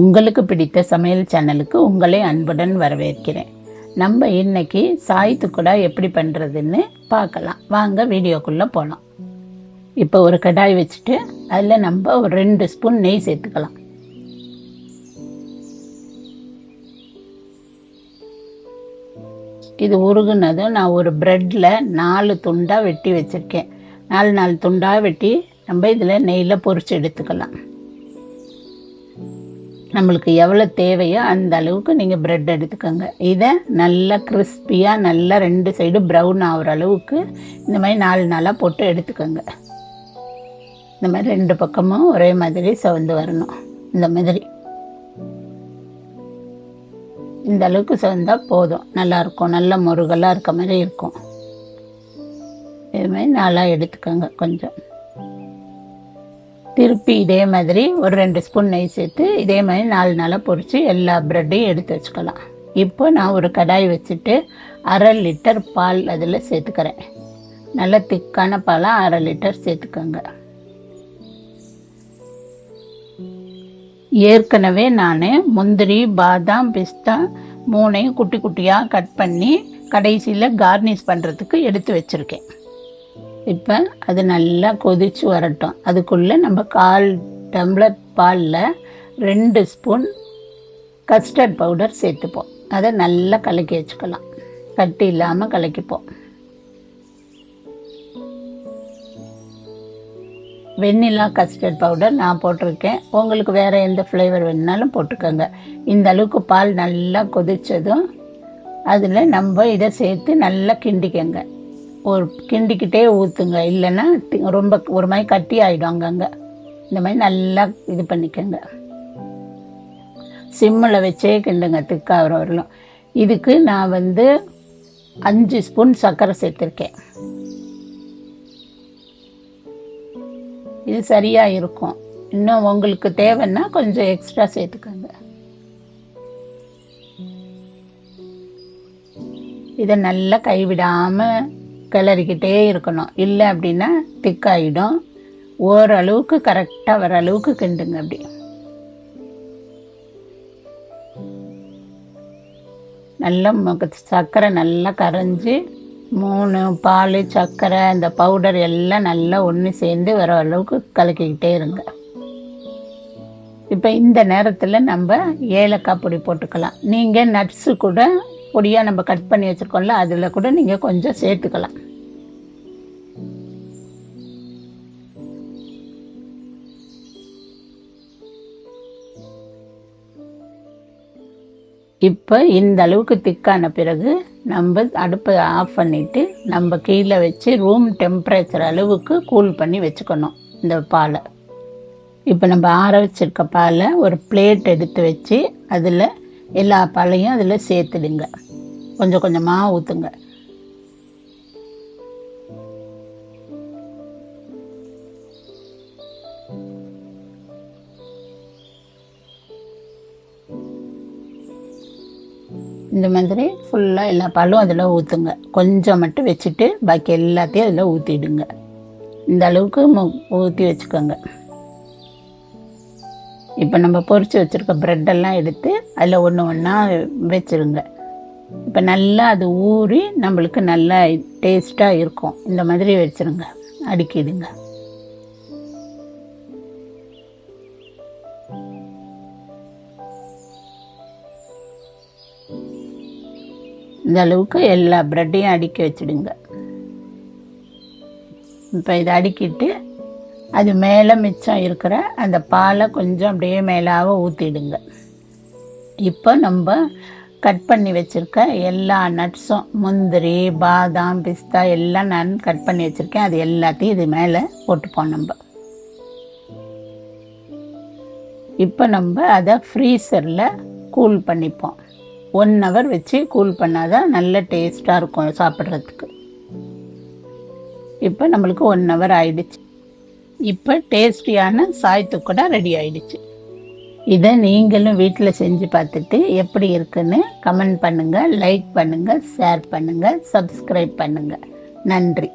உங்களுக்கு பிடித்த சமையல் சேனலுக்கு உங்களை அன்புடன் வரவேற்கிறேன். நம்ம இன்னைக்கு சாய்த்துக்குடா எப்படி பண்ணுறதுன்னு பார்க்கலாம். வாங்க வீடியோக்குள்ளே போகலாம் இப்போ ஒரு கடாய் வச்சுட்டு அதில் நம்ம ஒரு ரெண்டு ஸ்பூன் நெய் சேர்த்துக்கலாம். இது உருகுனதும் நான் ஒரு ப்ரெட்டில் நாலு துண்டாக வெட்டி வச்சுருக்கேன். நாலு நாலு துண்டாக வெட்டி நம்ம இதில் நெய்யில் பொறிச்சு எடுத்துக்கலாம். நம்மளுக்கு எவ்வளோ தேவையோ அந்த அளவுக்கு நீங்கள் ப்ரெட் எடுத்துக்கோங்க. இதை நல்லா கிறிஸ்பியாக நல்லா ரெண்டு சைடும் ப்ரௌன் ஆகிற அளவுக்கு இந்த மாதிரி நாலு நாளாக போட்டு எடுத்துக்கோங்க. இந்த மாதிரி ரெண்டு பக்கமும் ஒரே மாதிரி சவந்து வரணும். இந்த மாதிரி. இந்த அளவுக்கு சவந்தால் போதும். நல்லாயிருக்கும் நல்ல முருகலாக இருக்க மாதிரி இருக்கும். இது மாதிரி நாளாக எடுத்துக்கோங்க கொஞ்சம். திருப்பி இதே மாதிரி ஒரு ரெண்டு ஸ்பூன் நெய் சேர்த்து இதே மாதிரி நாலு நாளாக பொரித்து எல்லா ப்ரெட்டையும் எடுத்து வச்சுக்கலாம். இப்போ நான் ஒரு கடாய் வச்சுட்டு அரை லிட்டர் பால் அதில் சேர்த்துக்கிறேன். நல்ல திக்கான பாலாக அரை லிட்டர் சேர்த்துக்கோங்க. ஏற்கனவே நான் முந்திரி பாதாம் பிஸ்தா மூணையும் குட்டி குட்டியாக கட் பண்ணி கடைசியில் கார்னிஷ் பண்ணுறதுக்கு எடுத்து வச்சுருக்கேன். இப்போ அது நல்லா கொதிச்சு வரட்டும். அதுக்குள்ளே நம்ம கால் டம்ளர் பாலில் ரெண்டு ஸ்பூன் கஸ்டர்ட் பவுடர் சேர்த்துப்போம். அதை நல்லா கலக்கி வச்சுக்கலாம். கட்டி இல்லாமல் கலக்கிப்போம். வெண்ணிலா கஸ்டர்ட் பவுடர் நான் போட்டிருக்கேன். உங்களுக்கு வேறு எந்த ஃப்ளேவர் வேணுனாலும் போட்டுக்கோங்க. இந்த அளவுக்கு பால் நல்லா கொதித்ததும் அதில் நம்ம இதை சேர்த்து நல்லா கிண்டிக்கங்க. ஒரு கிண்டிக்கிட்டே ஊற்றுங்க இல்லைன்னா ரொம்ப ஒரு மாதிரி கட்டி ஆகிடும் அங்கங்கே. இந்த மாதிரி நல்லா இது பண்ணிக்கோங்க. சிம்மில் வச்சே கிண்டுங்க திக்காகிற வரலும் இதுக்கு நான் வந்து அஞ்சு ஸ்பூன் சர்க்கரை சேர்த்துருக்கேன். இது சரியாக இருக்கும். இன்னும் உங்களுக்கு தேவைன்னா கொஞ்சம் எக்ஸ்ட்ரா சேர்த்துக்கோங்க. இதை நல்லா கைவிடாமல் கிளறிக்கிட்டே இருக்கணும். இல்லை அப்படின்னா திக்காயிடும். ஓரளவுக்கு கரெக்டாக வர அளவுக்கு கிண்டுங்க அப்படி. நல்லா சர்க்கரை நல்லா கரைஞ்சி மூணு பால் சர்க்கரை இந்த பவுடர் எல்லாம் நல்லா ஒன்று சேர்ந்து வர அளவுக்கு கலக்கிக்கிட்டே இருங்க. இப்போ இந்த நேரத்தில் நம்ம ஏலக்காய் பொடி போட்டுக்கலாம். நீங்கள் நட்ஸு கூட பொடியாக நம்ம கட் பண்ணி வச்சுருக்கோம்ல அதில் கூட நீங்கள் கொஞ்சம் சேர்த்துக்கலாம். இப்போ இந்த அளவுக்கு திக்கான பிறகு நம்ம அடுப்பை ஆஃப் பண்ணிவிட்டு நம்ம கீழே வச்சு ரூம் டெம்பரேச்சர் அளவுக்கு கூல் பண்ணி வச்சுக்கணும் இந்த பாலை. இப்போ நம்ம ஆற வச்சிருக்க பாலை ஒரு பிளேட் எடுத்து வச்சு அதில் எல்லா பழையும் அதில் சேர்த்துடுங்க. கொஞ்சம் கொஞ்சமாக ஊற்றுங்க இந்த மாதிரி ஃபுல்லாக எல்லா பாலும் அதில் ஊற்றுங்க கொஞ்சம் மட்டும் வச்சுட்டு பாக்கி எல்லாத்தையும் அதில் ஊற்றிடுங்க இந்த அளவுக்கு ஊற்றி வச்சுக்கோங்க. இப்போ நம்ம பொரிச்சு வச்சுருக்க ப்ரெட்டெல்லாம் எடுத்து அதில் ஒன்று ஒன்றா வச்சுருங்க. இப்போ நல்லா அது ஊறி நம்மளுக்கு நல்லா டேஸ்ட்டாக இருக்கும். இந்த மாதிரி வச்சுருங்க. அடுக்கிடுங்க. இந்த அளவுக்கு எல்லா ப்ரெட்டையும் அடுக்கி வச்சுடுங்க. இப்போ இதை அடுக்கிட்டு அது மேலே மிச்சம் இருக்கிற அந்த பாலை கொஞ்சம் அப்படியே மேலாக ஊற்றிடுங்க இப்போ நம்ம கட் பண்ணி வச்சுருக்க எல்லா நட்ஸும் முந்திரி பாதாம் பிஸ்தா எல்லாம் நான் கட் பண்ணி வச்சுருக்கேன். அது எல்லாத்தையும் இது மேலே போட்டுப்போம் நம்ம. இப்போ நம்ம அதை ஃப்ரீசரில் கூல் பண்ணிப்போம். ஒன் ஹவர் வச்சு கூல் பண்ணாதான் நல்ல டேஸ்ட்டாக இருக்கும் சாப்பிட்றதுக்கு. இப்போ நம்மளுக்கு ஒன் ஹவர் ஆயிடுச்சு. இப்போ டேஸ்டியான சாய்த்துக்கூட ரெடி ஆயிடுச்சு. இதை நீங்களும் வீட்டில் செஞ்சு பார்த்துட்டு எப்படி இருக்குன்னு கமெண்ட் பண்ணுங்கள் லைக் பண்ணுங்கள் ஷேர் பண்ணுங்கள் சப்ஸ்கிரைப் பண்ணுங்கள் நன்றி.